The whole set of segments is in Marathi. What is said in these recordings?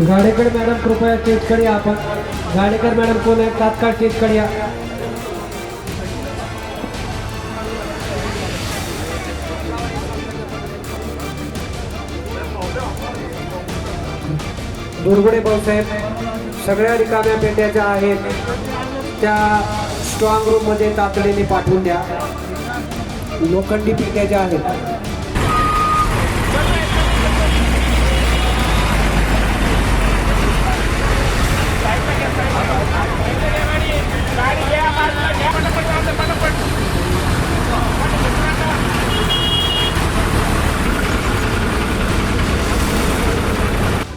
गाडेकर मैडम, कृपया चेंज करूया आपण गाडेकर मैडम को आहे तात्काळ चेंज करूया दुर्गुडे भाऊसाहेब सगळ्या रिकाम्या पेट्या ज्या आहेत. त्या स्ट्रॉंग रूममध्ये तातडीने पाठवून द्या. लोखंडी पेट्या ज्या आहेत.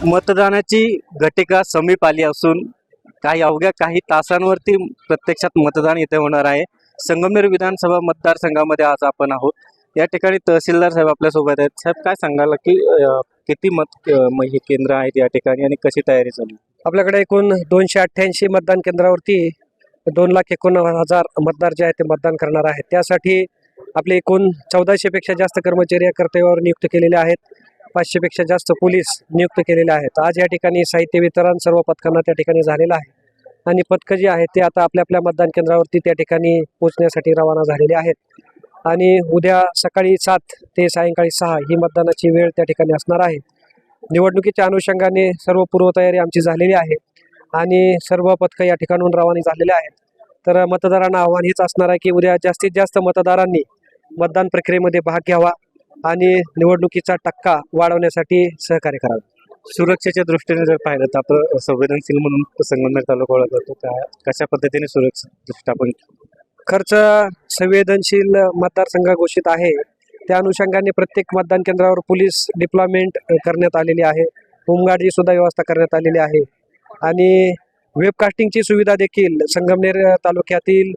मतदानाची घटिका समीप आली असून काही अवघ्या काही तासांवरती प्रत्यक्षात मतदान इथे होणार आहे. संगमनेर विधानसभा मतदारसंघामध्ये आज आपण आहोत. या ठिकाणी तहसीलदार साहेब आपल्यासोबत आहेत. साहेब काय सांगाल की किती मत हे केंद्र आहेत या ठिकाणी आणि कशी तयारी चालू आपल्याकडे एकूण दोनशे अठ्ठ्याऐंशी मतदान केंद्रावरती दोन लाख एकोणनव्वद हजार मतदार जे आहेत ते मतदान करणार आहेत. त्यासाठी आपले एकूण चौदाशेपेक्षा जास्त कर्मचारी या कर्तव्यावर नियुक्त केलेले आहेत. पाचशे पेक्षा जास्त पोलीस नियुक्त केलेले आहेत. आज या ठिकाणी साहित्य वितरण सर्व पथकांना त्या ठिकाणी झालेलं आहे. आणि पथकं जी आहेत ते आता आपल्या आपल्या मतदान केंद्रावरती त्या ठिकाणी पोहोचण्यासाठी रवाना झालेले आहेत. आणि उद्या सकाळी सात ते सायंकाळी सहा ही मतदानाची वेळ त्या ठिकाणी असणार आहे. निवडणुकीच्या अनुषंगाने सर्व पूर्वतयारी आमची झालेली आहे. आणि सर्व पथकं या ठिकाणून रवानी झालेले आहेत. तर मतदारांना आव्हान हेच असणार आहे की उद्या जास्तीत जास्त मतदारांनी मतदान प्रक्रियेमध्ये भाग घ्यावा. आणि निवडणुकीचा टक्का वाढवण्यासाठी सहकार्य करावे. सुरक्षेच्या दृष्टीने जर पाहिलं तर आपण संवेदनशील म्हणून संगमनेर तालुका ओळखला जातो. काय कशा पद्धतीने सुरक्षा दृष्टी आपण खर्च संवेदनशील मतदारसंघ घोषित आहे. त्या अनुषंगाने प्रत्येक मतदान केंद्रावर पोलीस डिप्लॉयमेंट करण्यात आलेली आहे. होमगार्डची सुद्धा व्यवस्था करण्यात आलेली आहे. आणि वेबकास्टिंगची सुविधा देखील संगमनेर तालुक्यातील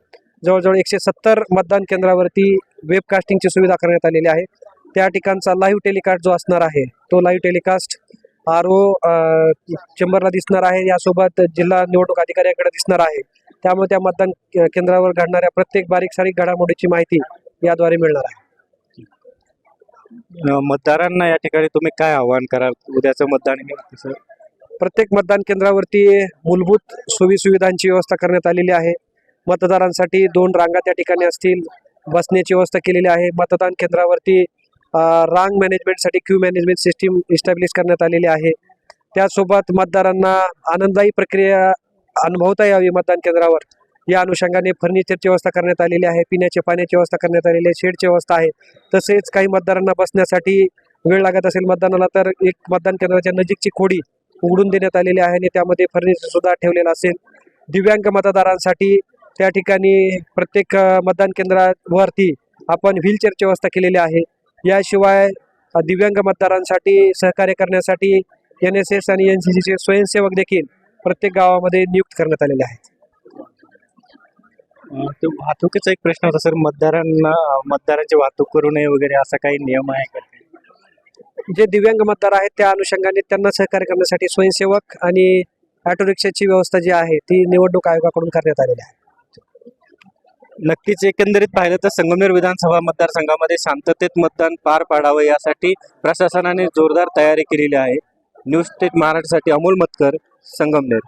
जवळजवळ एकशे सत्तर मतदान केंद्रावरती वेबकास्टिंगची सुविधा करण्यात आलेली आहे. त्या ठिकाणचा लाईव्ह टेलिकास्ट जो असणार आहे तो लाईव्ह टेलिकास्ट आर ओ चेंबरला दिसणार आहे. यासोबत जिल्हा निवडणूक अधिकाऱ्याकडे दिसणार आहे. त्यामुळे त्या मतदान केंद्रावर घडणाऱ्या प्रत्येक बारीक सारीक घडामोडीची माहिती याद्वारे मिळणार आहे. मतदारांना या ठिकाणी तुम्ही काय आव्हान कराल? उद्याचं मतदान प्रत्येक मतदान केंद्रावरती मूलभूत सोयी सुविधांची व्यवस्था करण्यात आलेली आहे. मतदारांसाठी दोन रांगा त्या ठिकाणी असतील. बसण्याची व्यवस्था केलेली आहे. मतदान केंद्रावरती रांग मॅनेजमेंटसाठी क्यू मॅनेजमेंट सिस्टीम इस्टॅब्लिश करण्यात आलेली आहे. त्यासोबत मतदारांना आनंददायी प्रक्रिया अनुभवता यावी मतदान केंद्रावर. या अनुषंगाने फर्निचरची व्यवस्था करण्यात आलेली आहे पिण्याच्या पाण्याची व्यवस्था करण्यात आलेली आहे शेडची व्यवस्था आहे. तसेच काही मतदारांना बसण्यासाठी वेळ लागत असेल मतदानाला तर एक मतदान केंद्राच्या नजीकची खोडी उघडून देण्यात आलेली आहे आणि त्यामध्ये फर्निचर सुद्धा ठेवलेलं असेल. दिव्यांग मतदारांसाठी त्या ठिकाणी प्रत्येक मतदान केंद्रावरती आपण व्हीलचेअरची व्यवस्था केलेली आहे. याशिवाय दिव्यांग मतदारांसाठी सहकार्य करण्यासाठी एन एस एस आणि एन सी सीचे स्वयंसेवक देखील प्रत्येक गावामध्ये नियुक्त करण्यात आलेले आहेत. तो वाहतुकीचा एक प्रश्न होता सर. मतदारांना मतदारांची वाहतूक करू नये वगैरे असा काही नियम आहे का? जे दिव्यांग मतदार आहेत त्या अनुषंगाने त्यांना सहकार्य करण्यासाठी स्वयंसेवक आणि ऑटो रिक्षाची व्यवस्था जी आहे ती निवडणूक आयोगाकडून करण्यात आलेली आहे. नक्कीच एकंदरीत पाहिलं तर संगमनेर विधानसभा मतदारसंघामध्ये शांततेत मतदान पार पाडावं यासाठी प्रशासनाने जोरदार तयारी केलेली आहे. न्यूज स्टेट महाराष्ट्रासाठी अमोल मतकर संगमनेर.